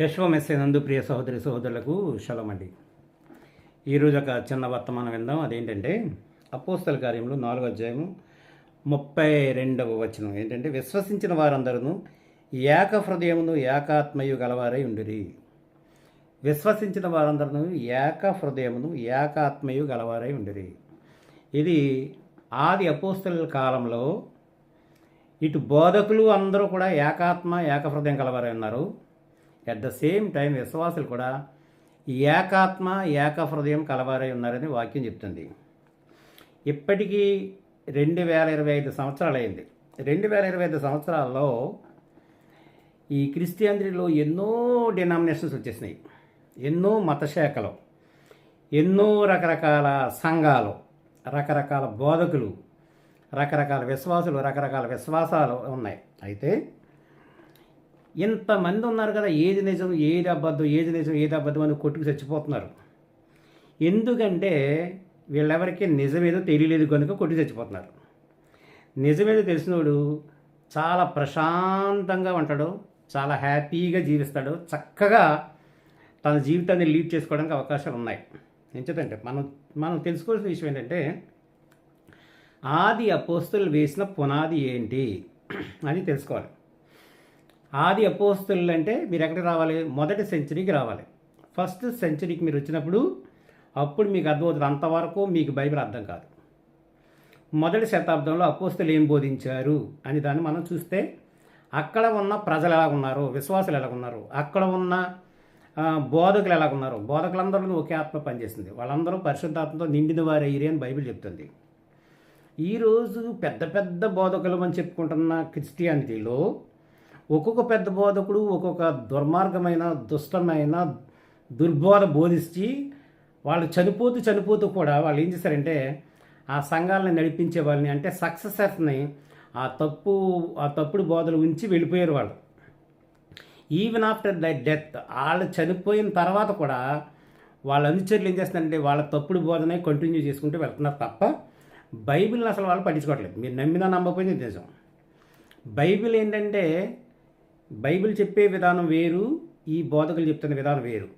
యశ్వమెస్సే నందు ప్రియ సహోదరి సహోదరులకు శలమండి అండి. ఈరోజు ఒక చిన్న వర్తమానం విందాం. అదేంటంటే అపోస్తల కార్యంలో నాలుగో అధ్యాయము ముప్పై రెండవ వచనం. ఏంటంటే విశ్వసించిన వారందరూ ఏక హృదయమును ఏకాత్మయు గలవారై ఉండిరి. విశ్వసించిన వారందరూ ఏక హృదయమును ఏకాత్మయు గలవారై ఉండిరి. ఇది ఆది అపోస్తల కాలంలో ఇటు బోధకులు అందరూ కూడా ఏకాత్మ ఏక హృదయం గలవారై ఉన్నారు. అట్ ద సేమ్ టైం విశ్వాసులు కూడా ఏకాత్మ ఏక హృదయం కలవారై ఉన్నారని వాక్యం చెప్తుంది. ఇప్పటికీ రెండు వేల ఇరవై ఐదు సంవత్సరాలు అయింది. రెండు వేల ఇరవై ఐదు సంవత్సరాల్లో ఈ క్రిస్టియానిటీలో ఎన్నో డినామినేషన్స్ వచ్చేసినాయి. ఎన్నో మత శాఖలు ఎన్నో రకరకాల సంఘాలు రకరకాల బోధకులు రకరకాల విశ్వాసులు రకరకాల విశ్వాసాలు ఉన్నాయి. అయితే ఇంతమంది ఉన్నారు కదా ఏది నిజం ఏది అబద్ధం ఏది నిజం ఏది అబద్ధం అని కొట్టుకు చచ్చిపోతున్నారు. ఎందుకంటే వీళ్ళెవరికి నిజమేదో తెలియలేదు కనుక కొట్టుకు చచ్చిపోతున్నారు. నిజమేదో తెలిసినోడు చాలా ప్రశాంతంగా ఉంటాడు చాలా హ్యాపీగా జీవిస్తాడు చక్కగా తన జీవితాన్ని లీడ్ చేసుకోవడానికి అవకాశాలు ఉన్నాయి. ఎంచేతంటే మనం మనం తెలుసుకోవాల్సిన విషయం ఏంటంటే ఆది అపోస్తులు వేసిన పునాది ఏంటి అని తెలుసుకోవాలి. ఆది అపోస్తులు అంటే మీరు ఎక్కడికి రావాలి? మొదటి సెంచరీకి రావాలి. ఫస్ట్ సెంచరీకి మీరు వచ్చినప్పుడు అప్పుడు మీకు అర్థమవుతుంది అంతవరకు మీకు బైబిల్ అర్థం కాదు. మొదటి శతాబ్దంలో అపోస్తులు ఏం బోధించారు అని దాన్ని మనం చూస్తే అక్కడ ఉన్న ప్రజలు ఎలా ఉన్నారు విశ్వాసులు ఎలా ఉన్నారు అక్కడ ఉన్న బోధకులు ఎలా ఉన్నారు బోధకులందరూ ఒకే ఆత్మ పనిచేసింది. వాళ్ళందరూ పరిశుద్ధాత్మతో నిండిన వారే అని బైబిల్ చెప్తుంది. ఈరోజు పెద్ద పెద్ద బోధకులు అని చెప్పుకుంటున్న క్రిస్టియానిటీలో ఒక్కొక్క పెద్ద బోధకుడు ఒక్కొక్క దుర్మార్గమైన దుష్టమైన దుర్బోధ బోధించి వాళ్ళు చనిపోతూ చనిపోతూ కూడా వాళ్ళు ఏం చేశారంటే ఆ సంఘాలను నడిపించే వాళ్ళని అంటే సక్సెసర్స్ని ఆ తప్పు ఆ తప్పుడు బోధలు ఉంచి వెళ్ళిపోయారు వాళ్ళు. ఈవెన్ ఆఫ్టర్ ద డెత్ వాళ్ళు చనిపోయిన తర్వాత కూడా వాళ్ళ అనుచరులు ఏం చేస్తారంటే వాళ్ళ తప్పుడు బోధనే కంటిన్యూ చేసుకుంటూ వెళ్తున్నారు తప్ప బైబిల్ని అసలు వాళ్ళు పట్టించుకోవట్లేదు. మీరు నమ్మినా నమ్మకపోయింది నిజం. బైబిల్ ఏంటంటే బైబిల్ చెప్పే విధానం వేరు ఈ బోధకులు చెప్తున్న విధానం వేరు.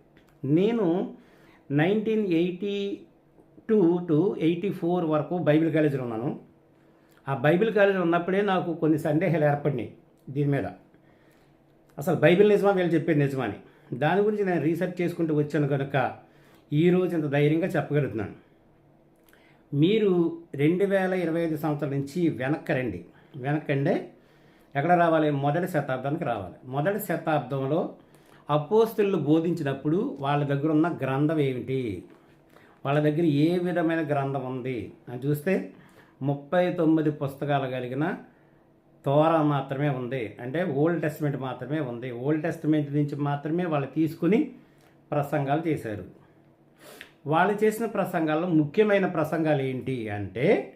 నేను nineteen eighty two to eighty four వరకు బైబిల్ కాలేజీలో ఉన్నాను. ఆ బైబిల్ కాలేజీలో ఉన్నప్పుడే నాకు కొన్ని సందేహాలు ఏర్పడినాయి దీని మీద. అసలు బైబిల్ నిజమా వీళ్ళు చెప్పేది నిజమని దాని గురించి నేను రీసెర్చ్ చేసుకుంటూ వచ్చాను కనుక ఈరోజు ఇంత ధైర్యంగా చెప్పగలుగుతున్నాను. మీరు రెండు వేల ఇరవై ఐదు సంవత్సరాల నుంచి వెనక్కి రండి. వెనక్కండే ఎక్కడ రావాలి? మొదటి శతాబ్దానికి రావాలి. మొదటి శతాబ్దంలో అపోస్తులు బోధించినప్పుడు వాళ్ళ దగ్గర ఉన్న గ్రంథం ఏమిటి? వాళ్ళ దగ్గర ఏ విధమైన గ్రంథం ఉంది? అని చూస్తే ముప్పై తొమ్మిది పుస్తకాలు కలిగిన తోరా మాత్రమే ఉంది. అంటే ఓల్డ్ టెస్ట్మెంట్ మాత్రమే ఉంది. ఓల్డ్ టెస్ట్మెంట్ నుంచి మాత్రమే వాళ్ళు తీసుకుని ప్రసంగాలు చేశారు. వాళ్ళు చేసిన ప్రసంగాల్లో ముఖ్యమైన ప్రసంగాలు ఏంటి అంటే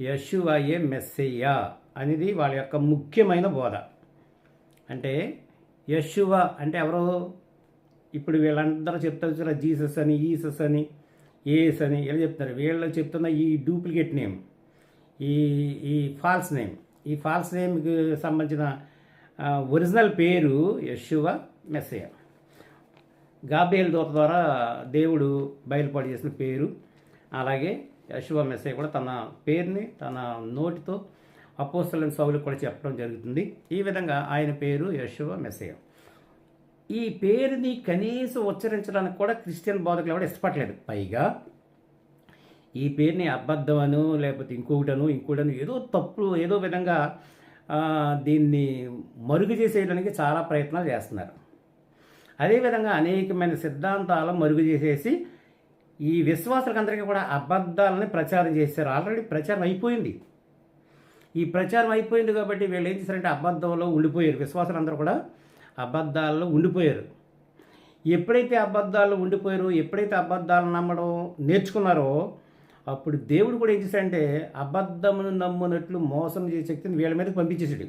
యశువయే మెస్సయ్య అనేది వాళ్ళ యొక్క ముఖ్యమైన బోధ. అంటే యశువ అంటే ఎవరో? ఇప్పుడు వీళ్ళందరూ చెప్తారు చూసారా జీసస్ అని ఈసస్ అని ఏఎస్ అని ఇలా చెప్తారు. వీళ్ళు చెప్తున్న ఈ డూప్లికేట్ నేమ్ ఈ ఈ ఫాల్స్ నేమ్. ఈ ఫాల్స్ నేమ్కి సంబంధించిన ఒరిజినల్ పేరు యశువ మెస్సయ గాబేల్ దూత ద్వారా దేవుడు బయలుపాటు చేసిన పేరు. అలాగే యశువ మెస్సయ్య కూడా తన పేరుని తన నోటితో అపోస్తలని సౌలు కూడా చెప్పడం జరుగుతుంది. ఈ విధంగా ఆయన పేరు యశువ మెసయ ఈ పేరుని కనీసం ఉచ్చరించడానికి కూడా క్రిస్టియన్ బోధకులు ఎవరు ఇష్టపడలేదు. పైగా ఈ పేరుని అబద్ధమను లేకపోతే ఇంకొకటను ఇంకోటను ఏదో తప్పు ఏదో విధంగా దీన్ని మరుగు చేసేయడానికి చాలా ప్రయత్నాలు చేస్తున్నారు. అదేవిధంగా అనేకమైన సిద్ధాంతాలను మరుగు చేసేసి ఈ విశ్వాసులకందరికీ కూడా అబద్ధాలని ప్రచారం చేశారు. ఆల్రెడీ ప్రచారం అయిపోయింది. ఈ ప్రచారం అయిపోయింది కాబట్టి వీళ్ళు ఏం చేశారంటే అబద్ధంలో ఉండిపోయారు. విశ్వాసులందరూ కూడా అబద్ధాల్లో ఉండిపోయారు. ఎప్పుడైతే అబద్ధాలు ఉండిపోయారో ఎప్పుడైతే అబద్ధాలు నమ్మడం నేర్చుకున్నారో అప్పుడు దేవుడు కూడా ఏం చేశాడంటే అబద్ధమును నమ్మునట్లు మోసం చేసే శక్తిని వీళ్ళ మీద పంపించేసాడు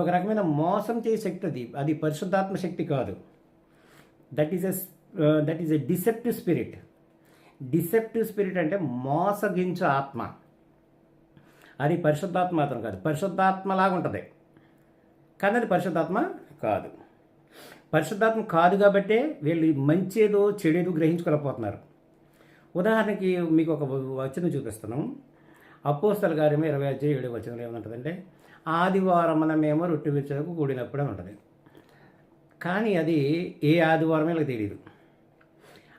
ఒక రకమైన మోసం చేసే శక్తి అది. అది పరిశుద్ధాత్మ శక్తి కాదు. That is a that is a deceptive spirit deceptive spirit అంటే మోసగించు ఆత్మ. అది పరిశుద్ధాత్మ మాత్రం కాదు. పరిశుద్ధాత్మలాగా ఉంటుంది. కానీ అది పరిశుద్ధాత్మ కాదు. పరిశుద్ధాత్మ కాదు కాబట్టే వీళ్ళు మంచేదో చెడేదో గ్రహించుకోలేకపోతున్నారు. ఉదాహరణకి మీకు ఒక వచనం చూపిస్తున్నాం. అపోస్తల గారేమో ఇరవై అధ్యాయ ఏడు వచనంలో ఏమంటుందంటే ఆదివారమున మేము రొట్టె విరుచులకు కూడినప్పుడే ఉంటుంది. కానీ అది ఏ ఆదివారమే ఇలా తెలియదు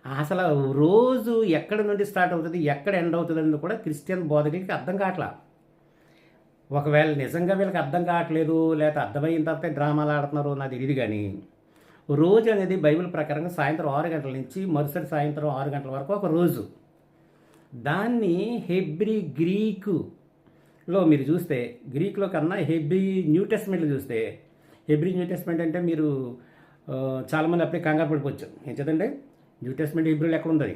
అసలు రోజు ఎక్కడ నుండి స్టార్ట్ అవుతుంది ఎక్కడ ఎండ్ అవుతుంది అనేది కూడా క్రిస్టియన్ బోధకులకి అర్థం కావట్లా. ఒకవేళ నిజంగా వీళ్ళకి అర్థం కావట్లేదు లేకపోతే అర్థమైన తర్వాత డ్రామాలు ఆడుతున్నారు నాకు తెలియదు కానీ రోజు అనేది బైబిల్ ప్రకారంగా సాయంత్రం ఆరు గంటల నుంచి మరుసటి సాయంత్రం ఆరు గంటల వరకు ఒక రోజు. దాన్ని హెబ్రి గ్రీకులో మీరు చూస్తే గ్రీకులో కన్నా హెబ్రి న్యూ టెస్ట్మెంట్లో చూస్తే హెబ్రి న్యూ టెస్ట్మెంట్ అంటే మీరు చాలామంది అప్పుడే కంగారు పడిపోవచ్చు. ఏం చదండి న్యూ టెస్ట్మెంట్ హెబ్రిలో ఎక్కడ ఉంది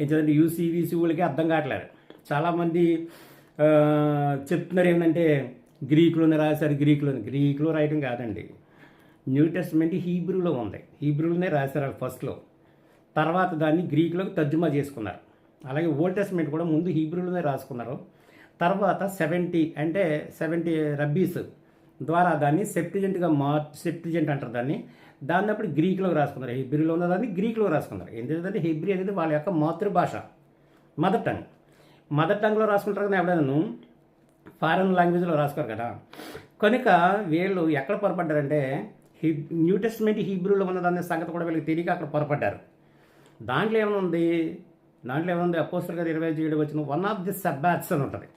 ఏం చదండి యూసీవీసీ వాళ్ళకి అర్థం కావట్లేదు. చాలామంది చెప్తున్నారు ఏంటంటే గ్రీకులోనే రాశారు గ్రీకులోని గ్రీకులో రాయటం కాదండి. న్యూ టెస్ట్మెంట్ హీబ్రూలో ఉంది. హీబ్రూలోనే రాశారు వాళ్ళు ఫస్ట్లో. తర్వాత దాన్ని గ్రీకులోకి తర్జుమా చేసుకున్నారు. అలాగే ఓల్డ్ టెస్ట్మెంట్ కూడా ముందు హీబ్రూలోనే రాసుకున్నారు. తర్వాత సెవెంటీ అంటే సెవెంటీ రబ్బీస్ ద్వారా దాన్ని సెప్టిజెంట్గా మార్ సెప్టిజెంట్ అంటారు దాన్ని. దాన్ని అప్పుడు గ్రీకులోకి రాసుకున్నారు. హెబ్రిలో ఉన్న దాన్ని గ్రీకులో రాసుకున్నారు. ఎందుకంటే హెబ్రి అనేది వాళ్ళ యొక్క మాతృభాష మదర్ టంగ్. మదర్ టంగ్లో రాసుకుంటారు కదా ఎవడైనా ఫారెన్ లాంగ్వేజ్లో రాసుకోరు కదా. కనుక వీళ్ళు ఎక్కడ పొరపడ్డారంటే హిబ్ న్యూ టెస్ట్మెంట్ హీబ్రూలో ఉన్నదనే సంగతి కూడా వీళ్ళకి తెలియక అక్కడ పొరపడ్డారు. దాంట్లో ఏమైనా దాంట్లో ఏమైనా అపోస్టర్ గారు ఇరవై ఏడు వచ్చిన వన్ ఆఫ్ ది సబ్బాత్స్ అని ఉంటుంది.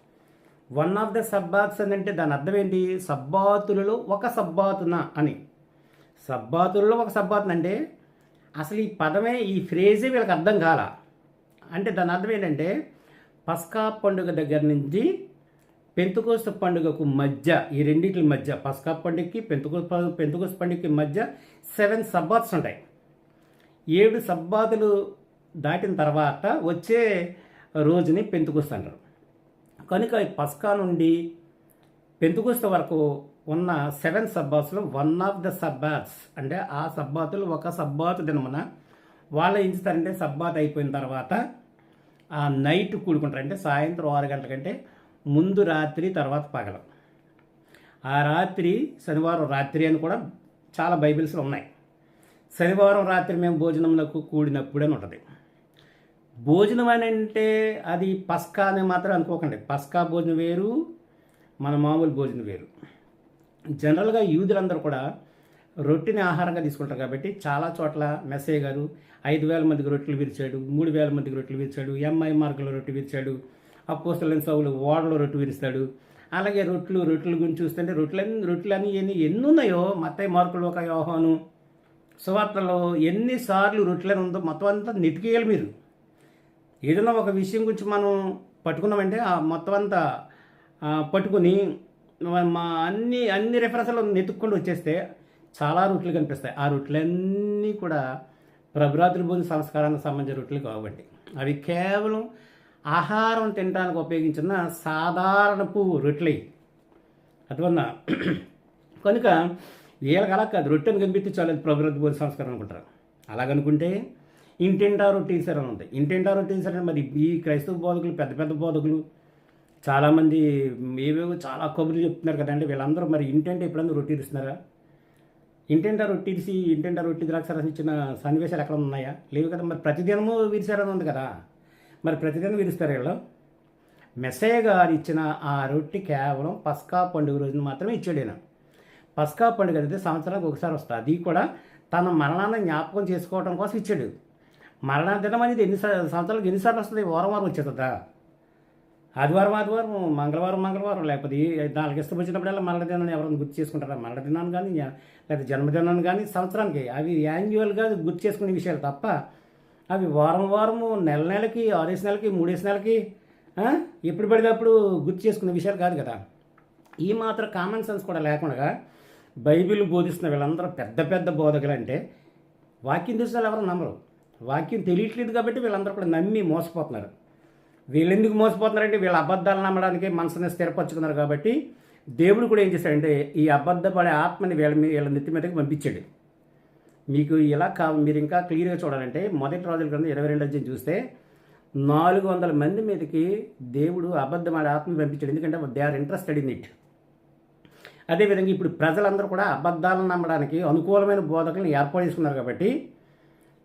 వన్ ఆఫ్ ద సబ్బాత్స్ అని అంటే దాని అర్థం ఏంటి? సబ్బాతులలో ఒక సబ్బాతున అని. సబ్బాతులలో ఒక సబ్బాతున అంటే అసలు ఈ పదమే ఈ ఫ్రేజే వీళ్ళకి అర్థం కాల. అంటే దాని అర్థం ఏంటంటే పస్కా పండుగ దగ్గర నుంచి పెంతుకోస్త పండుగకు మధ్య ఈ రెండింటి మధ్య పస్కా పండుగకి పెంతుకో పెంతుకోస్త పండుగకి మధ్య సెవెన్ సబ్బాత్స్ ఉంటాయి. ఏడు సబ్బాతులు దాటిన తర్వాత వచ్చే రోజుని పెంతుకొస్త అంటారు. కనుక ఈ పస్కా నుండి పెంతుకొస్త వరకు ఉన్న సెవెన్ సబ్బాత్స్లో వన్ ఆఫ్ ద సబ్బాత్స్ అంటే ఆ సబ్బాతులు ఒక సబ్బాతు దినమున వాళ్ళు ఏం చేస్తారంటే సబ్బాత్ అయిపోయిన తర్వాత ఆ నైట్ కూడుకుంటారు. అంటే సాయంత్రం ఆరు గంటల కంటే ముందు రాత్రి తర్వాత పగలం. ఆ రాత్రి శనివారం రాత్రి అని కూడా చాలా బైబిల్స్లో ఉన్నాయి. శనివారం రాత్రి మేము భోజనంలో కూడినప్పుడు అని ఉంటుంది. భోజనం అని అంటే అది పస్కా అని మాత్రం అనుకోకండి. పస్కా భోజనం వేరు మన మామూలు భోజనం వేరు. జనరల్గా యూదులందరూ కూడా రొట్టెని ఆహారంగా తీసుకుంటారు కాబట్టి చాలా చోట్ల మెస్సయ్య గారు ఐదు వేల మందికి రొట్టెలు విరిచాడు మూడు వేల మందికి రొట్టెలు విరిచాడు ఎంఐ మార్గంలో రొట్టె విరిచాడు అపోస్తలైన సౌలు ఓడలో రొట్టె విరుస్తాడు. అలాగే రొట్టెలు రొట్టెల గురించి చూస్తుంటే రొట్టెలన్నీ రొట్టెలని ఎన్ని ఎన్ని ఉన్నాయో మత్తయ్య మార్కులు ఒక యోహాను. సువార్తలో ఎన్నిసార్లు రొట్టెలను ఉందో మొత్తం అంతా నెతికేయాలి మీరు. ఏదైనా ఒక విషయం గురించి మనం పట్టుకున్నామంటే ఆ మొత్తం అంతా పట్టుకుని మా- అన్ని అన్ని రెఫరెన్స్లు నెతుక్ಕೊಂಡು వచ్చేస్తే చాలా రూట్లు కనిపిస్తాయి. ఆ రూట్లన్నీ కూడా ప్రభురాత్రి భోజన సంస్కారానికి సంబంధించిన రొట్టెలు కాబట్టి. అవి కేవలం ఆహారం తినడానికి ఉపయోగించిన సాధారణపు రొట్టెలు. అటువన్న కనుక వీళ్ళకి అలా కాదు. రొట్టెను కనిపించి చాలు అది ప్రభుత్వ భోజన సంస్కారం అనుకుంటారు. అలాగనుకుంటే ఇంటింటా రొట్టె ఇసారు అని ఉంది ఇంటింటా రొట్టె ఇసారంటే మరి ఈ క్రైస్తవ బోధకులు పెద్ద పెద్ద బోధకులు చాలామంది ఏవేవో చాలా కబుర్లు చెప్తున్నారు కదండి. వీళ్ళందరూ మరి ఇంటంటే ఎప్పుడన్నా రొట్టె ఇస్తున్నారా? ఇంటెంటా రొట్టిసి ఇరిసి రొట్టి ద్రాక్ష ద్రాక్షరసం ఇచ్చిన సన్నివేశాలు ఎక్కడ ఉన్నాయా? లేవు కదా. మరి ప్రతిదినము విరిశారని ఉంది కదా. మరి ప్రతిదినం విరుస్తారు వీళ్ళు. మెస్సయ్య గారు ఇచ్చిన ఆ రొట్టి కేవలం పస్కా పండుగ రోజున మాత్రమే ఇచ్చాడు నేను పస్కా పండుగ అయితే సంవత్సరానికి ఒకసారి వస్తుంది. అది కూడా తన మరణాన్ని జ్ఞాపకం చేసుకోవడం కోసం ఇచ్చాడు. మరణ దినం అనేది ఎన్ని సంవత్సరాలకు ఎన్నిసార్లు వస్తుంది? వారం వారం వచ్చేస్తుందా? ఆదివారం ఆదివారం మంగళవారం మంగళవారం లేకపోతే ఈ నాలుగు ఇష్టం వచ్చినప్పుడల్లా మరణ దినాన్ని ఎవరైనా గుర్తు చేసుకుంటారా? మరణ దినాన్ని కానీ లేదా లేకపోతే జన్మదినాన్ని కానీ సంవత్సరానికి అవి యాన్యువల్గా గుర్తు చేసుకునే విషయాలు తప్ప అవి వారం వారము నెల నెలకి ఆరేసి నెలకి మూడేసి నెలకి ఎప్పుడు పడితే అప్పుడు గుర్తు చేసుకునే విషయాలు కాదు కదా. ఈ మాత్రం కామన్ సెన్స్ కూడా లేకుండా బైబిల్ బోధిస్తున్న వీళ్ళందరూ పెద్ద పెద్ద బోధకులు అంటే వాక్యం చూసిన ఎవరు నమ్మరు. వాక్యం తెలియట్లేదు కాబట్టి వీళ్ళందరూ కూడా నమ్మి మోసపోతున్నారు. వీళ్ళు ఎందుకు మోసపోతున్నారంటే వీళ్ళ అబద్ధాలు నమ్మడానికి మనసుని స్థిరపరచుకున్నారు కాబట్టి దేవుడు కూడా ఏం చేశాడంటే ఈ అబద్ధపడే ఆత్మని వీళ్ళ మీ- వీళ్ళ నెత్తి మీదకి పంపించాడు. మీకు ఇలా కా మీరు ఇంకా క్లియర్గా చూడాలంటే మొదటి రోజుల క్రింద ఇరవై రెండు అధ్యయం చూస్తే నాలుగు వందల మంది మీదకి దేవుడు అబద్ధమాడే ఆత్మని పంపించాడు. ఎందుకంటే they are interested in it అదేవిధంగా ఇప్పుడు ప్రజలందరూ కూడా అబద్ధాలను నమ్మడానికి అనుకూలమైన బోధకులను ఏర్పాటు చేసుకున్నారు కాబట్టి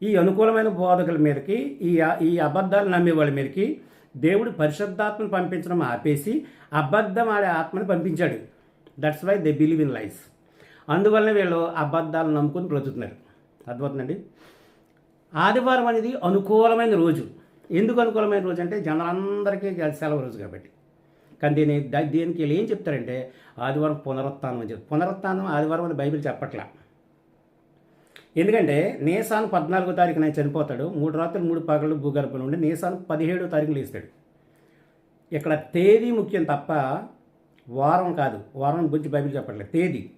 ఈ అనుకూలమైన బోధకుల మీదకి ఈ ఈ అబద్ధాలు నమ్మే వాళ్ళ మీదకి దేవుడు పరిశుద్ధాత్మను పంపించడం ఆపేసి అబద్ధం ఆడే ఆత్మని పంపించాడు. That's why they believe in life అందువలన వీళ్ళు అబద్ధాలు నమ్ముకుని బ్రతుకుతున్నారు. అర్థమవుతుందండి? ఆదివారం అనేది అనుకూలమైన రోజు. ఎందుకు అనుకూలమైన రోజు అంటే జనాలందరికీ సెలవు రోజు కాబట్టి. కానీ దీని దీనికి వీళ్ళు ఏం చెప్తారంటే ఆదివారం పునరుత్నం అని చెప్తారు పునరుత్నం ఆదివారం అని బైబిల్ చెప్పట్లా. ఎందుకంటే నేసాను పద్నాలుగో తారీఖున చనిపోతాడు. మూడు రాత్రులు మూడు పగలు భూగర్భంలో ఉండి నేసాను పదిహేడో తారీఖులు ఇస్తాడు ఇక్కడ తేదీ ముఖ్యం తప్ప వారం కాదు. వారం గురించి బైబిల్ చెప్పట్లేదు. తేదీ.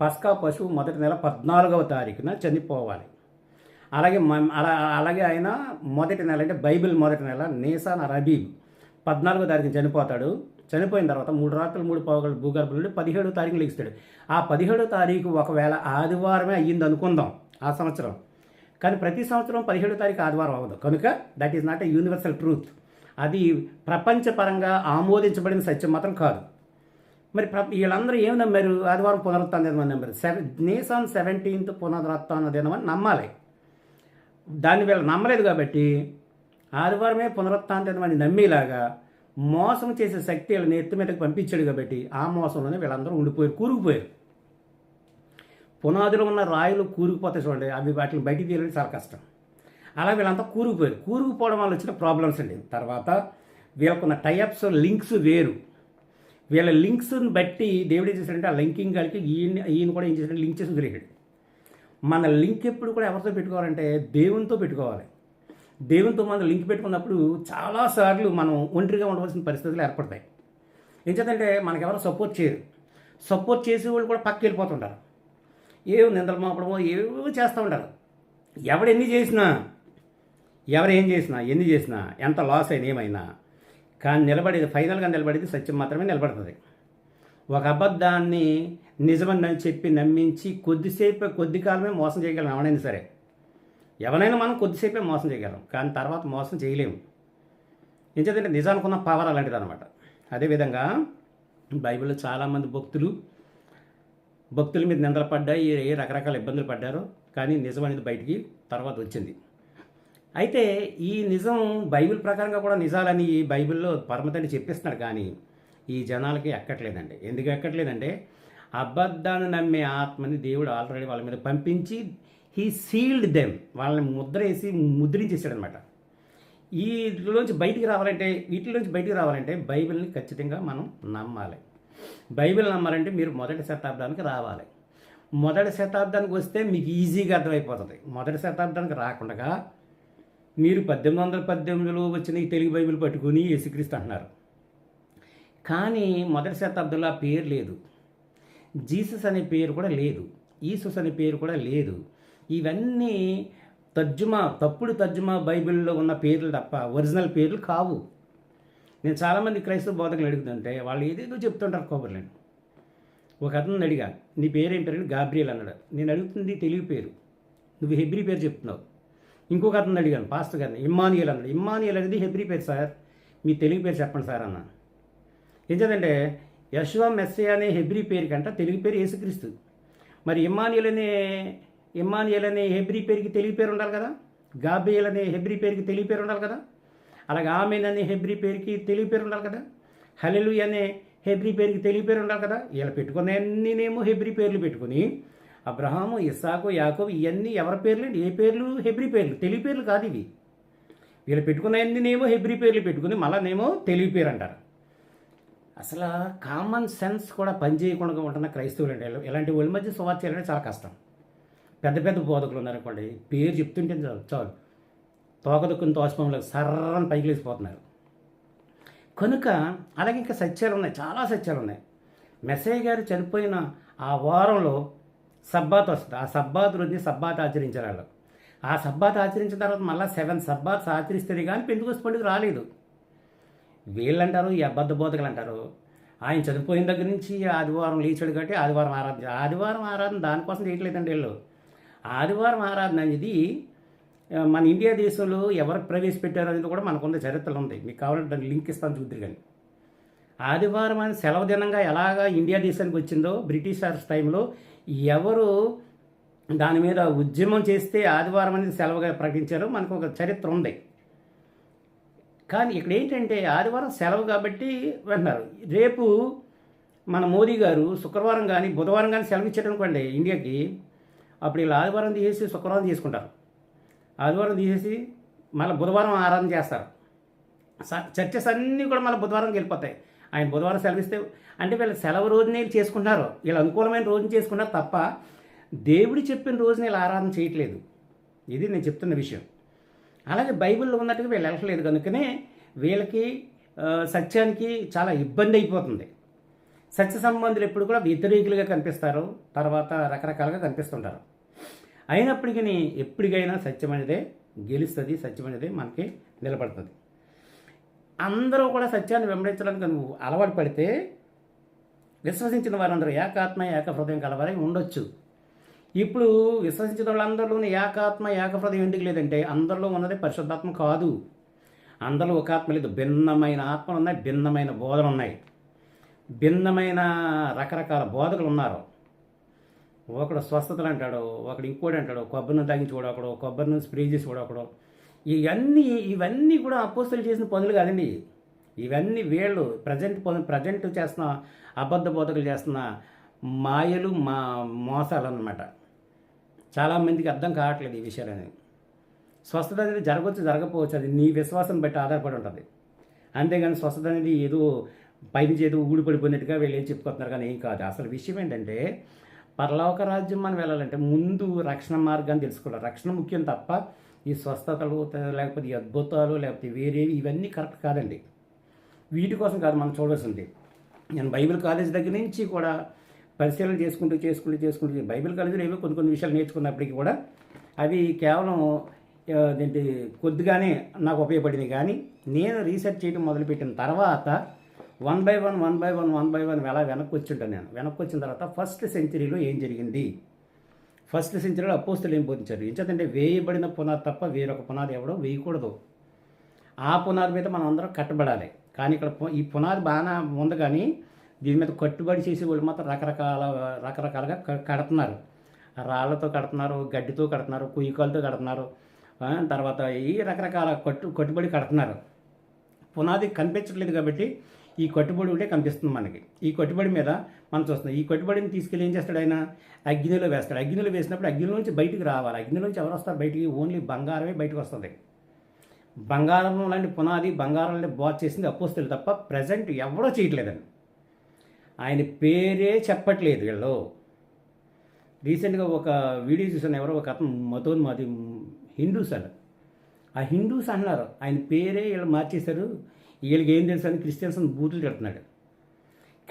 పస్కా పశువు మొదటి నెల పద్నాలుగవ తారీఖున చనిపోవాలి. అలాగే మ- అలా అలాగే ఆయన మొదటి నెల అంటే బైబిల్ మొదటి నెల నేసాన్ రబీబ్ పద్నాలుగో తారీఖున చనిపోతాడు. చనిపోయిన తర్వాత మూడు రాత్రులు మూడు పోగలు భూగర్భం నుండి పదిహేడో తారీఖు లెగిస్తాడు ఆ పదిహేడో తారీఖు ఒకవేళ ఆదివారమే అయ్యింది అనుకుందాం ఆ సంవత్సరం. కానీ ప్రతి సంవత్సరం పదిహేడో తారీఖు ఆదివారం అవ్వదు. కనుక that is not a universal truth అది ప్రపంచపరంగా ఆమోదించబడిన సత్యం మాత్రం కాదు. మరి ప్ర వీళ్ళందరూ ఏం నమ్మారు? ఆదివారం పునరుత్న దినం అని నమ్మారు. సెవెన్ నేసాన్ సెవెంటీన్త్ పునరుత్న దినం అని నమ్మాలి. దాన్ని వీళ్ళు నమ్మలేదు కాబట్టి ఆదివారమే పునరుత్న దినం అని నమ్మేలాగా మోసం చేసే శక్తి వీళ్ళని ఎత్తు మీదకి పంపించాడు కాబట్టి ఆ మోసంలోనే వీళ్ళందరూ ఉండిపోయారు కూరుకుపోయారు. పునాదులు ఉన్న రాయిలు కూరుకుపోతాయి చూడండి. అవి వాటిని బయటికి తీయడం చాలా కష్టం. అలా వీళ్ళంతా కూరుకుపోయారు. కూరుకుపోవడం వల్ల వచ్చిన ప్రాబ్లమ్స్ అండి. తర్వాత వీళ్ళకున్న టైఅప్స్ లింక్స్ వేరు. వీళ్ళ లింక్స్ని బట్టి దేవుడు ఏం చేశాడంటే ఆ లింకింగ్ కలిపి ఈయన ఈయన కూడా ఏం చేశాడంటే లింక్ చేసి వదిలేశాడు. మన లింక్ ఎప్పుడు కూడా ఎవరితో పెట్టుకోవాలంటే దేవునితో పెట్టుకోవాలి. దేవునితో మనం లింక్ పెట్టుకున్నప్పుడు చాలాసార్లు మనం ఒంటరిగా ఉండవలసిన పరిస్థితులు ఏర్పడతాయి. ఏం చేద్దంటే మనకెవరో సపోర్ట్ చేయరు. సపోర్ట్ చేసే వాళ్ళు కూడా పక్కకి వెళ్ళిపోతుంటారు. ఏవో నిందలు మోపడమో ఏవో చేస్తూ ఉంటారు ఎవడు ఎన్ని చేసినా ఎవరు ఏం చేసినా ఎన్ని చేసినా ఎంత లాస్ అయినా ఏమైనా కానీ నిలబడేది ఫైనల్గా నిలబడేది సత్యం మాత్రమే నిలబడుతుంది. ఒక అబద్ధాన్ని నిజమని చెప్పి నమ్మించి కొద్దిసేపు కొద్ది కాలమే మోసం చేయగలం ఎవరైనా సరే. ఎవరైనా మనం కొద్దిసేపే మోసం చేయగలం కానీ తర్వాత మోసం చేయలేము. ఎందుకంటే నిజానికి ఉన్న పవర్ అలాంటిది అనమాట అదేవిధంగా బైబిల్లో చాలామంది భక్తులు భక్తుల మీద నిందలు పడ్డాయి ఏ రకరకాల ఇబ్బందులు పడ్డారు. కానీ నిజం అనేది బయటికి తర్వాత వచ్చింది. అయితే ఈ నిజం బైబిల్ ప్రకారంగా కూడా నిజాలని ఈ బైబిల్లో పరమతండి చెప్పిస్తున్నాడు. కానీ ఈ జనాలకి ఎక్కట్లేదండి. ఎందుకు ఎక్కట్లేదంటే అబద్ధాన్ని నమ్మే ఆత్మని దేవుడు ఆల్రెడీ వాళ్ళ మీద పంపించి హీ సీల్డ్ దెమ్. వాళ్ళని ముద్ర వేసి ముద్రించేసాడనమాట వీటిలోంచి బయటికి రావాలంటే వీటిలోంచి బయటికి రావాలంటే బైబిల్ని ఖచ్చితంగా మనం నమ్మాలి. బైబిల్ నమ్మాలంటే మీరు మొదటి శతాబ్దానికి రావాలి. మొదటి శతాబ్దానికి వస్తే మీకు ఈజీగా అర్థమైపోతుంది. మొదటి శతాబ్దానికి రాకుండా మీరు పద్దెనిమిది వందల పద్దెనిమిదిలో వచ్చిన ఈ తెలుగు బైబిల్ పట్టుకుని యేసుక్రీస్తు అంటున్నారు. కానీ మొదటి శతాబ్దంలో ఆ పేరు లేదు. జీసస్ అనే పేరు కూడా లేదు. ఈసస్ అనే పేరు కూడా లేదు. ఇవన్నీ తర్జుమా తప్పుడు తర్జుమా బైబిల్లో ఉన్న పేర్లు తప్ప ఒరిజినల్ పేర్లు కావు. నేను చాలామంది క్రైస్తవ బోధకులు అడుగుతుంటే వాళ్ళు ఏదేదో చెప్తుంటారు కొబ్బరిలేండి ఒక అతను అడిగా నీ పేరేం పేరు గాబ్రియల్ అన్నాడు. నేను అడుగుతుంది తెలుగు పేరు. నువ్వు హెబ్రి పేరు చెప్తున్నావు. ఇంకొక అతను అడిగాను పాస్టర్ గారిని. ఇమ్మానియల్ అన్నాడు. ఇమ్మానియల్ అనేది హెబ్రి పేరు సార్. మీ తెలుగు పేరు చెప్పండి సార్ అన్న ఏం చేద్దంటే యశ్వ మెస్సే అనే హెబ్రి పేరు కంట తెలుగు పేరు యేసుక్రీస్తు. మరి ఇమ్మానియల్ అనే ఇమ్మానియల్ అనే హెబ్రి పేరుకి తెలుగు పేరు ఉండాలి కదా? గాబ్రియల్ అనే హెబ్రి పేరుకి తెలుగు పేరు ఉండాలి కదా? అలాగే ఆమెన్ అనే హెబ్రి పేరుకి తెలుగు పేరు ఉండాలి కదా. హలెలు అనే హెబ్రి పేరుకి తెలుగు పేరు ఉండాలి కదా. ఇలా పెట్టుకున్న అన్నీనేమో హెబ్రి పేర్లు పెట్టుకుని అబ్రహాము ఇస్సాకు యాకోబు ఇవన్నీ ఎవరి పేర్లు? ఏ పేర్లు? హెబ్రి పేర్లు. తెలుగు పేర్లు కాదు ఇవి. వీళ్ళు పెట్టుకున్న అన్నీనేమో హెబ్రి పేర్లు పెట్టుకుని మళ్ళానేమో తెలుగు పేరు అంటారు. అసలు కామన్ సెన్స్ కూడా పనిచేయకుండా ఉంటున్న క్రైస్తవులు అంటే ఇలాంటి ఒళ్ళ మధ్య సువార్త చేయాలంటే చాలా కష్టం. పెద్ద పెద్ద బోధకులు ఉన్నారనుకోండి పేరు చెప్తుంటే చాలు చాలు. తోకదుక్కుని తోసపంలో సర్రని పైకి లేచిపోతున్నారు. కనుక అలాగే ఇంకా సత్యాలు ఉన్నాయి చాలా సత్యాలు ఉన్నాయి. మెస్సయ్య గారు చనిపోయిన ఆ వారంలో సబ్బాత్ వస్తుంది. ఆ సబ్బాత్ రోజుని సబ్బాత్ ఆచరించారు వాళ్ళు. ఆ సబ్బాత్ ఆచరించిన తర్వాత మళ్ళీ సెవెన్ సబ్బాత్స్ ఆచరిస్తే కానీ పెందుకొస్తే పండుగ రాలేదు. వీళ్ళంటారు ఈ అబద్ధ బోధకులు అంటారు. ఆయన చనిపోయిన దగ్గర నుంచి ఆదివారం లేచాడు కాబట్టి ఆదివారం ఆరాధన ఆదివారం ఆరాధన దానికోసం చేయట్లేదండి వీళ్ళు. ఆదివారం ఆరాధన అనేది మన ఇండియా దేశంలో ఎవరు ప్రవేశపెట్టారు అనేది కూడా మనకున్న చరిత్రలో ఉంది మీకు కావాలంటే దానికి లింక్ ఇస్తాను చూద్దరు కానీ. ఆదివారం అని సెలవు దినంగా ఎలాగా ఇండియా దేశానికి వచ్చిందో బ్రిటిషర్స్ టైంలో ఎవరు దాని మీద ఉద్యమం చేస్తే ఆదివారం అనేది సెలవుగా ప్రకటించారో మనకు ఒక చరిత్ర ఉంది కానీ ఇక్కడ ఏంటంటే ఆదివారం సెలవు కాబట్టి అంటున్నారు. రేపు మన మోదీ గారు శుక్రవారం కానీ బుధవారం కానీ సెలవు ఇచ్చారనుకోండి ఇండియాకి అప్పుడు వీళ్ళు ఆదివారం తీసేసి శుక్రవారం తీసుకుంటారు ఆదివారం తీసేసి మళ్ళీ బుధవారం ఆరాధన చేస్తారు. స- చర్చెస్ అన్నీ కూడా మళ్ళీ బుధవారం వెళ్ళిపోతాయి. ఆయన బుధవారం సెలవిస్తే అంటే వీళ్ళు సెలవు రోజునే వీళ్ళు చేసుకుంటున్నారు. వీళ్ళు అనుకూలమైన రోజుని చేసుకున్నారు తప్ప దేవుడు చెప్పిన రోజున వీళ్ళు ఆరాధన చేయట్లేదు. ఇది నేను చెప్తున్న విషయం. అలాగే బైబిల్లో ఉన్నట్టుగా వీళ్ళు వెళ్ళట్లేదు కనుకనే వీళ్ళకి సత్యానికి చాలా ఇబ్బంది అయిపోతుంది. సత్య సంబంధులు ఎప్పుడు కూడా వ్యతిరేకులుగా కనిపిస్తారు. తర్వాత రకరకాలుగా కనిపిస్తుంటారు. అయినప్పటికీ ఎప్పటికైనా సత్యమైనదే గెలుస్తుంది సత్యమైనదే మనకి నిలబడుతుంది. అందరూ కూడా సత్యాన్ని వెంబడించడానికి నువ్వు అలవాటు పడితే విశ్వసించిన వారందరూ ఏకాత్మ ఏక హృదయం కలవారై ఉండొచ్చు. ఇప్పుడు విశ్వసించిన వాళ్ళందరిలోని ఏకాత్మ ఏక హృదయం ఎందుకు లేదంటే అందరిలో ఉన్నది పరిశుద్ధాత్మ కాదు. అందరిలో ఒక ఆత్మ లేదు. భిన్నమైన ఆత్మలు ఉన్నాయి భిన్నమైన బోధలు ఉన్నాయి. భిన్నమైన రకరకాల బోధకులు ఉన్నారు. ఒకడు స్వస్థతలు అంటాడు ఒకడు ఇంకోటి అంటాడు కొబ్బరిని తాగించుకోడు ఒకడు కొబ్బరిని స్ప్రే చేసి ఒకడు. ఇవన్నీ ఇవన్నీ కూడా అపోస్తులు చేసిన పనులు కాదండి. ఇవన్నీ వీళ్ళు ప్రజెంట్ పనులు ప్రజెంట్ చేస్తున్న అబద్ధ బోధకులు చేస్తున్న మాయలు మా మోసాలు అన్నమాట. చాలామందికి అర్థం కావట్లేదు ఈ విషయాలు అనేది స్వస్థత అనేది జరగవచ్చు జరగకపోవచ్చు అది నీ విశ్వాసం బట్టి ఆధారపడి ఉంటుంది. అంతేగాని స్వస్థత అనేది ఏదో పైనుంచి ఏదో ఊడిపడిపోయినట్టుగా వీళ్ళు ఏం చెప్పుకుంటున్నారు కానీ ఏం కాదు. అసలు విషయం ఏంటంటే పరలోక రాజ్యం మనం వెళ్ళాలంటే ముందు రక్షణ మార్గాన్ని తెలుసుకోవాలి. రక్షణ ముఖ్యం తప్ప ఈ స్వస్థతలు లేకపోతే ఈ అద్భుతాలు లేకపోతే వేరేవి ఇవన్నీ కరెక్ట్ కాదండి. వీటి కోసం కాదు మనం చూడాల్సింది. నేను బైబిల్ కాలేజ్ దగ్గర నుంచి కూడా పరిశీలన చేసుకుంటూ చేసుకుంటూ చేసుకుంటూ బైబిల్ కాలేజీలో ఏవో కొన్ని కొన్ని విషయాలు నేర్చుకున్నప్పటికీ కూడా అవి కేవలం ఏంటి కొద్దిగానే నాకు ఉపయోగపడింది. కానీ నేను రీసెర్చ్ చేయడం మొదలుపెట్టిన తర్వాత one by one one by one one by one ఎలా వెనక్కి వచ్చింటాను నేను. వెనక్కి వచ్చిన తర్వాత ఫస్ట్ సెంచరీలో ఏం జరిగింది? ఫస్ట్ సెంచరీలో అపోస్తులు ఏం బోధించారు? ఏంటంటే వేయబడిన పునాది తప్ప వేరొక పునాది ఎవడో వేయకూడదు. ఆ పునాది మీద మనం అందరం కట్టబడాలి. కానీ ఇక్కడ ఈ పునాది బాగానే ఉంది కానీ దీని మీద కట్టుబడి చేసే వాళ్ళు మాత్రం రకరకాల రకరకాలుగా కడుతున్నారు. రాళ్ళతో కడుతున్నారు గడ్డితో కడుతున్నారు కుయ్యకాలతో కడుతున్నారు. తర్వాత ఈ రకరకాల కట్టు కట్టుబడి కడుతున్నారు. పునాది కనిపించట్లేదు కాబట్టి ఈ కట్టుబడి ఉంటే కనిపిస్తుంది మనకి. ఈ కట్టుబడి మీద మనం చూస్తున్నాం. ఈ కట్టుబడిని తీసుకెళ్ళి ఏం చేస్తాడు ఆయన? అగ్నిలో వేస్తాడు. అగ్నిలో వేసినప్పుడు అగ్నిలో నుంచి బయటికి రావాలి. అగ్నిలో నుంచి ఎవరు వస్తారు బయటికి? ఓన్లీ బంగారమే బయటకు వస్తుంది. బంగారం లాంటి పునాది బంగారం లాంటి బాత్ చేసింది అపోస్తులు తప్ప ప్రజెంట్ ఎవడో చేయట్లేదండి. ఆయన పేరే చెప్పట్లేదు వీళ్ళు. రీసెంట్గా ఒక వీడియో చూసాను ఎవరో ఒక అతను మతోన్మాది హిందూస్ అన్న ఆ హిందూస్ అన్నారు ఆయన పేరే వీళ్ళు మార్చేశారు. వీళ్ళకి ఏం తెలుసు అని క్రిస్టియన్స్ అని బూతులు పెడుతున్నాడు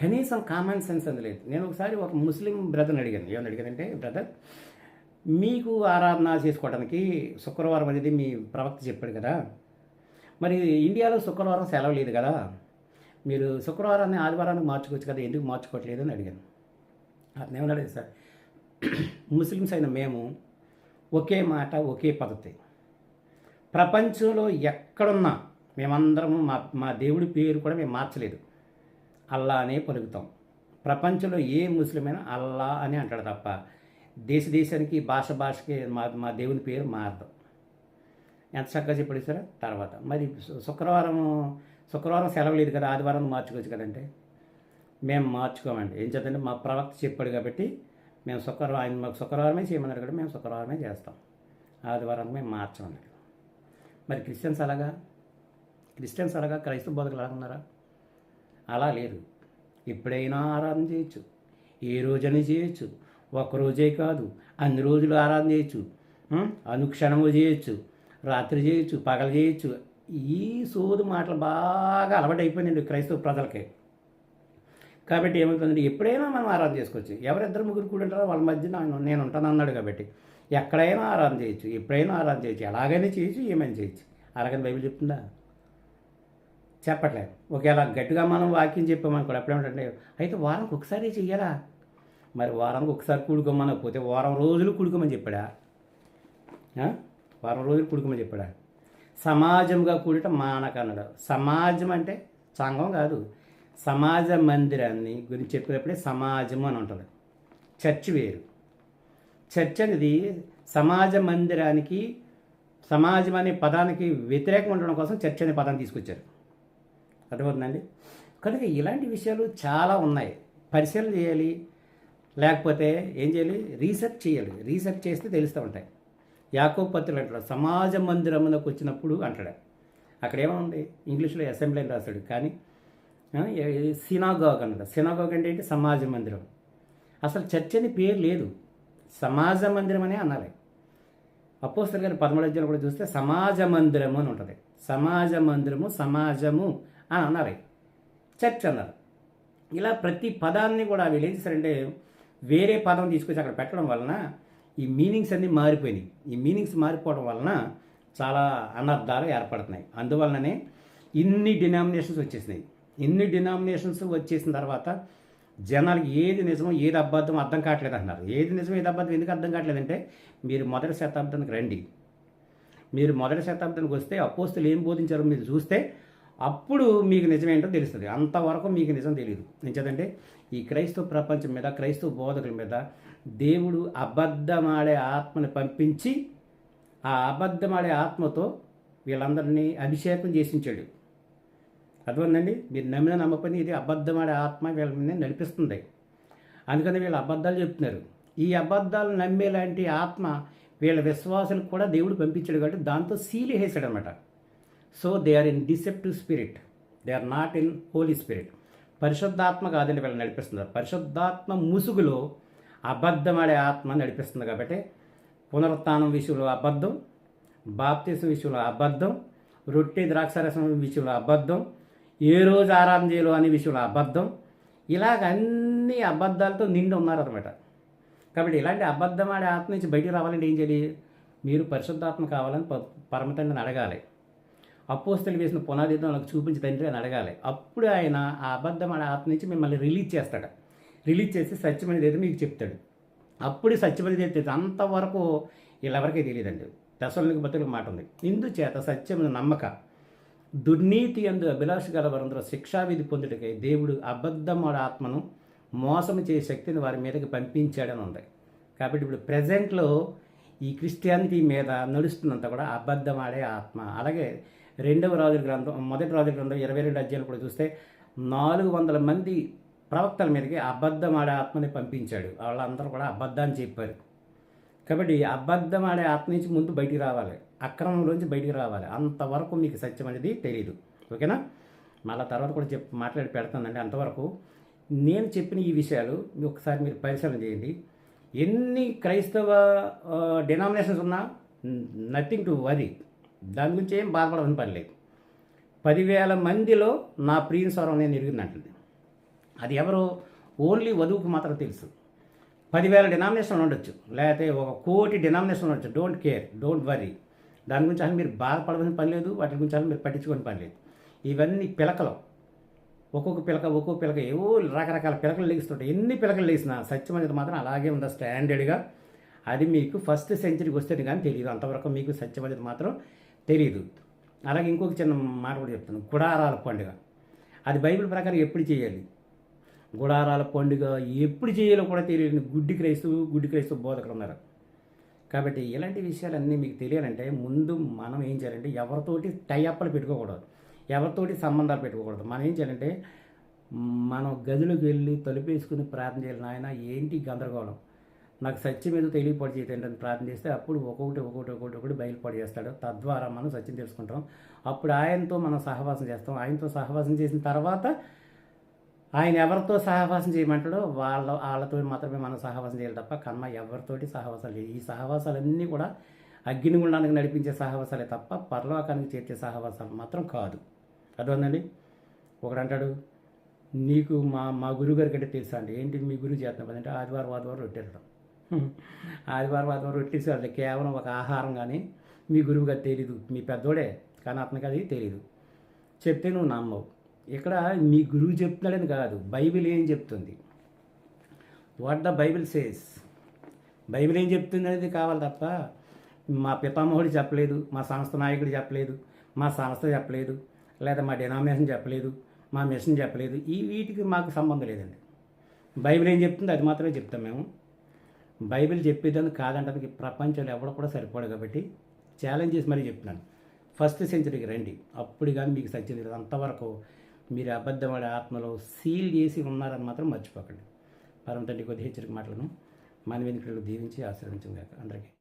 కనీసం కామన్ సెన్స్ అని లేదు. నేను ఒకసారి ఒక ముస్లిం బ్రదర్ని అడిగాను. ఏమని అడిగానంటే బ్రదర్ మీకు ఆరాధన చేసుకోవడానికి శుక్రవారం అనేది మీ ప్రవక్త చెప్పాడు కదా. మరి ఇండియాలో శుక్రవారం సెలవు లేదు కదా. మీరు శుక్రవారాన్ని ఆదివారానికి మార్చుకోవచ్చు కదా. ఎందుకు మార్చుకోవట్లేదు? అని అడిగాను. అతను ఏమన్నాడు సార్ ముస్లిమ్స్ అయిన మేము ఒకే మాట ఒకే పద్ధతి. ప్రపంచంలో ఎక్కడున్నా మేమందరము మా మా దేవుడి పేరు కూడా మేము మార్చలేదు. అల్లా అనే పలుకుతాం. ప్రపంచంలో ఏ ముస్లిం అయినా అల్లా అని అంటాడు తప్ప దేశ దేశానికి భాష భాషకి మా మా దేవుని పేరు మారదు. ఎంత చక్కగా చెప్పాడు సార్? తర్వాత. మరి శుక్రవారం శుక్రవారం సెలవు లేదు కదా ఆదివారం మార్చుకోవచ్చు కదంటే? మేము మార్చుకోమండి. ఏం చేద్దంటే మా ప్రవక్త చెప్పాడు కాబట్టి మేము శుక్రవారం ఆయన మాకు శుక్రవారమే చేయమన్నారు కాబట్టి మేము శుక్రవారమే చేస్తాం. ఆదివారం మేము మార్చమన్నాడు మరి క్రిస్టియన్స్ అలాగా? క్రిస్టియన్స్ అలాగా క్రైస్తవ బోధకులు అలా ఉన్నారా? అలా లేదు. ఎప్పుడైనా ఆరాధన చేయొచ్చు. ఏ రోజని చేయొచ్చు. ఒక్కరోజే రోజే కాదు. అన్ని రోజులు ఆరాధన చేయొచ్చు. అనుక్షణము చేయొచ్చు. రాత్రి చేయొచ్చు. పగలు చేయొచ్చు. ఈ సోదు మాటలు బాగా అలవాటు అయిపోయినాయండి క్రైస్తవ ప్రజలకి. కాబట్టి ఏమవుతుందంటే ఎప్పుడైనా మనం ఆరాధన చేసుకోవచ్చు. ఎవరిద్దరు ముగ్గురు కూడా ఉంటారో వాళ్ళ మధ్య నేను- నేను ఉంటాను అన్నాడు కాబట్టి. ఎక్కడైనా ఆరాధన చేయొచ్చు. ఎప్పుడైనా ఆరాధన చేయొచ్చు. ఎలాగైనా చేయొచ్చు. ఏమైనా చేయొచ్చు. అలాగని బైబిల్ చెప్తుందా? చెప్పట్లేదు. ఒకవేళ గట్టిగా మనం వాక్యం చెప్పామనుకోండి అప్పుడేమిటంటే అయితే వారానికి ఒకసారి చెయ్యాలా? మరి వారానికి ఒకసారి కూడుకోమని పోతే వారం రోజులు కూడుకోమని చెప్పాడా? వారం రోజులు కూడుకోమని చెప్పాడా? సమాజంగా కూడటం మానకన్నాడు. సమాజం అంటే సంఘం కాదు. సమాజ మందిరాన్ని గురించి చెప్పినప్పుడే సమాజము అని ఉంటుంది చర్చ్ వేరు. చర్చ్ అనేది సమాజ మందిరానికి సమాజం అనే పదానికి వ్యతిరేకంగా ఉండడం కోసం చర్చ్ అనే పదాన్ని తీసుకొచ్చారు. అర్థమవుతుందండి? కనుక ఇలాంటి విషయాలు చాలా ఉన్నాయి. పరిశీలన చేయాలి. లేకపోతే ఏం చేయాలి? రీసెర్చ్ చేయాలి. రీసెర్చ్ చేస్తే తెలుస్తూ ఉంటాయి. యాకో పత్రులు అంటాడు సమాజ మందిరమునకు వచ్చినప్పుడు అంటాడు. అక్కడ ఏముంది ఇంగ్లీష్లో అసెంబ్లీ అని రాశాడు. కానీ సినాగోగ్ అన్నాడు. సినాగోగ్ అంటే ఏంటి? సమాజ మందిరం. అసలు చర్చ్ అని పేరు లేదు. సమాజ మందిరం అనే అనాలి. అపోస్తలు గారి పదమూడు కూడా చూస్తే సమాజ మందిరము అని ఉంటుంది. సమాజ మందిరము సమాజము. అని అన్నారు. చర్చ్ అన్నారు. ఇలా ప్రతి పదాన్ని కూడా వీళ్ళు ఏం చేశారంటే వేరే పదం తీసుకొచ్చి అక్కడ పెట్టడం వలన ఈ మీనింగ్స్ అన్నీ మారిపోయినాయి. ఈ మీనింగ్స్ మారిపోవడం వలన చాలా అనర్థాలు ఏర్పడుతున్నాయి. అందువలననే ఇన్ని డినామినేషన్స్ వచ్చేసినాయి. ఇన్ని డినామినేషన్స్ వచ్చేసిన తర్వాత జనాలకి ఏది నిజమో ఏది అబద్ధం అర్థం కావట్లేదు అంటున్నారు. ఏది నిజమో ఏది అబద్ధం ఎందుకు అర్థం కావట్లేదంటే మీరు మొదటి శతాబ్దానికి రండి. మీరు మొదటి శతాబ్దానికి వస్తే అపోస్తులు ఏం బోధించారో మీరు చూస్తే అప్పుడు మీకు నిజమేంటో తెలుస్తుంది. అంతవరకు మీకు నిజం తెలియదు ఎంచేదంటే ఈ క్రైస్తవ ప్రపంచం మీద క్రైస్తవ బోధకుల మీద దేవుడు అబద్ధమాడే ఆత్మని పంపించి ఆ అబద్ధమాడే ఆత్మతో వీళ్ళందరినీ అభిషేకం చేసించాడు. అర్థమైందండి? మీరు నమ్మిన నమ్మకం ఇది అబద్ధమాడే ఆత్మ వీళ్ళ మీద నడిపిస్తుంది. అందుకని వీళ్ళు అబద్ధాలు చెప్తున్నారు. ఈ అబద్ధాలు నమ్మేలాంటి ఆత్మ వీళ్ళ విశ్వాసులకు కూడా దేవుడు పంపించాడు కాబట్టి దాంతో సీలు వేసాడు అనమాట so they are in deceptive spirit they are not in holy spirit పరిశుద్ధాత్మ కాదని వీళ్ళని నడిపిస్తున్నారు. పరిశుద్ధాత్మ ముసుగులో అబద్ధమాడే ఆత్మ నడిపిస్తుంది కాబట్టి పునరుత్నం విషయంలో అబద్ధం బాప్తీసం విషయంలో అబద్ధం రొట్టె ద్రాక్షారసం విషయంలో అబద్ధం ఏ రోజు ఆరాధన చేయాలో అనే విషయంలో అబద్ధం. ఇలాగ అన్ని అబద్ధాలతో నిండి ఉన్నారనమాట కాబట్టి ఇలాంటి అబద్ధమాడే ఆత్మ నుంచి బయటికి రావాలంటే ఏం చేయాలి? మీరు పరిశుద్ధాత్మ కావాలని పరమతండ్రిని అడగాలి. అపోస్తలు వేసిన పునాదితో నాకు చూపించి తండ్రి అని అడగాలి. అప్పుడు ఆయన ఆ అబద్ధం ఆడ ఆత్మ నుంచి మిమ్మల్ని రిలీజ్ చేస్తాడు. రిలీజ్ చేసి సత్యమైనది ఏదో మీకు చెప్తాడు. అప్పుడు సత్యమైనది అయితే అంతవరకు వీళ్ళెవరికీ తెలియదండి దశలకు బతులకు మాట ఉంది. ఇందుచేత సత్యమైన నమ్మక. దుర్నీతి అందు అభిలాష గల వారందరూ శిక్షావిధి పొందుటకై దేవుడు అబద్ధమాడ ఆత్మను మోసం చేసే శక్తిని వారి మీదకి పంపించాడని ఉంది. కాబట్టి ఇప్పుడు ప్రజెంట్లో ఈ క్రిస్టియానిటీ మీద నడుస్తున్నంత కూడా అబద్ధమాడే ఆత్మ. అలాగే రెండవ రాజుల గ్రంథం మొదటి రాజుల గ్రంథం ఇరవై రెండు అధ్యాయులు కూడా చూస్తే నాలుగు వందల మంది ప్రవక్తల మీదకి అబద్ధమాడే ఆత్మని పంపించాడు. వాళ్ళందరూ కూడా అబద్ధాన్ని చెప్పారు. కాబట్టి అబద్ధం ఆడే ఆత్మ నుంచి ముందు బయటికి రావాలి. అక్రమంలోంచి బయటికి రావాలి. అంతవరకు మీకు సత్యం అనేది తెలియదు ఓకేనా? మళ్ళీ తర్వాత కూడా చెప్ మాట్లాడి పెడతానండి. అంతవరకు నేను చెప్పిన ఈ విషయాలు మీ ఒకసారి మీరు పరిశీలన చేయండి. ఎన్ని క్రైస్తవ డినామినేషన్స్ ఉన్నా నథింగ్ టు వరీ దాని గురించి ఏం బాధపడవని పని లేదు. పదివేల మందిలో నా ప్రియ స్వరం నేను ఎరిగినట్టుంది అది ఎవరో ఓన్లీ వధువుకు మాత్రం తెలుసు. పదివేల డినామినేషన్ ఉండొచ్చు. లేకపోతే ఒక కోటి డినామినేషన్ ఉండొచ్చు. డోంట్ కేర్ డోంట్ వరీ దాని గురించి అసలు మీరు బాధపడవలసిన పని లేదు. వాటి గురించి అసలు మీరు పట్టించుకోని పని లేదు. ఇవన్నీ పిలకలు. ఒక్కొక్క పిలక ఒక్కొక్క పిలక ఏవో రకరకాల పిలకలు లేస్తుంటాయి ఎన్ని పిలకలు లేసినా సత్యం అనేది మాత్రం అలాగే ఉందా స్టాండర్డ్గా అది మీకు ఫస్ట్ సెంచరీకి వస్తేనే కానీ తెలియదు. అంతవరకు మీకు సత్యం అనేది మాత్రం తెలియదు అలాగే ఇంకొక చిన్న మాట కూడా చెప్తాను. గుడారాల పండుగ. అది బైబిల్ ప్రకారం ఎప్పుడు చేయాలి? గుడారాల పండుగ ఎప్పుడు చేయాలో కూడా తెలియని గుడ్డి క్రైస్తవు గుడ్డి క్రైస్తవు బోధకులు ఉన్నారు. కాబట్టి ఇలాంటి విషయాలన్నీ మీకు తెలియాలంటే ముందు మనం ఏం చేయాలంటే ఎవరితోటి టైఅప్లు పెట్టుకోకూడదు. ఎవరితోటి సంబంధాలు పెట్టుకోకూడదు. మనం ఏం చేయాలంటే మనం గదిలోకి వెళ్ళి తలుపేసుకుని ప్రార్థన చేయాలి నాయన ఏంటి గందరగోళం? నాకు సత్యం ఏదో తెలియపడి చేయటండి ప్రార్థన చేస్తే అప్పుడు ఒక్కొక్కటి ఒక్కొక్కటి ఒక్కొక్కటి ఒకటి బయలుపడి చేస్తాడు. తద్వారా మనం సత్యం తెలుసుకుంటాం. అప్పుడు ఆయనతో మనం సహవాసం చేస్తాం. ఆయనతో సహవాసం చేసిన తర్వాత ఆయన ఎవరితో సహవాసం చేయమంటాడో వాళ్ళ వాళ్ళతో మాత్రమే మనం సహవాసం చేయాలి తప్ప కర్మ ఎవరితోటి సహవాసాలు లేదు ఈ సహవాసాలన్నీ కూడా అగ్నిగుండానికి నడిపించే సహవాసాలే తప్ప పరలోకానికి చేర్చే సహవాసాలు మాత్రం కాదు. అర్థమైందండి? ఒకడు అంటాడు నీకు మా మా గురుగారి కంటే తెలుసా అండి? ఏంటి మీ గురువు చేస్తున్నాం అంటే ఆదివారం ఆదివారం రొట్టెరడం ఆదివారం ఆదివారం రొట్టెలు వాళ్ళు కేవలం ఒక ఆహారం కానీ మీ గురువుగా అది తెలీదు. మీ పెద్దోడే కానీ అతనికి అది తెలీదు. చెప్తే నువ్వు నమ్మవు. ఇక్కడ మీ గురువు చెప్తున్నాడని కాదు బైబిల్ ఏం చెప్తుంది? What the Bible says Bible ఏం చెప్తుంది అనేది కావాలి తప్ప మా పితామహుడు చెప్పలేదు మా సంస్థ నాయకుడు చెప్పలేదు మా సంస్థ చెప్పలేదు లేదా మా డినామినేషన్ చెప్పలేదు మా మిషన్ చెప్పలేదు ఈ వీటికి మాకు సంబంధం లేదండి. బైబిల్ ఏం చెప్తుందో? అది మాత్రమే చెప్తాం మేము. బైబిల్ చెప్పేదాన్ని కాదంటానికి ప్రపంచంలో ఎవడ కూడా సరిపోడు కాబట్టి ఛాలెంజ్ చేసి మరీ చెప్తున్నాను. ఫస్ట్ సెంచరీకి రండి. అప్పుడు కానీ మీకు సత్యం తెలియదు. అంతవరకు మీరు అబద్ధపడే ఆత్మలో సీల్ చేసి ఉన్నారని మాత్రం మర్చిపోకండి. పరమ తండ్రి కొద్ది హెచ్చరిక మాటలను మన వెనుకలు దీవించి ఆశ్రయించింది కాక అందరికీ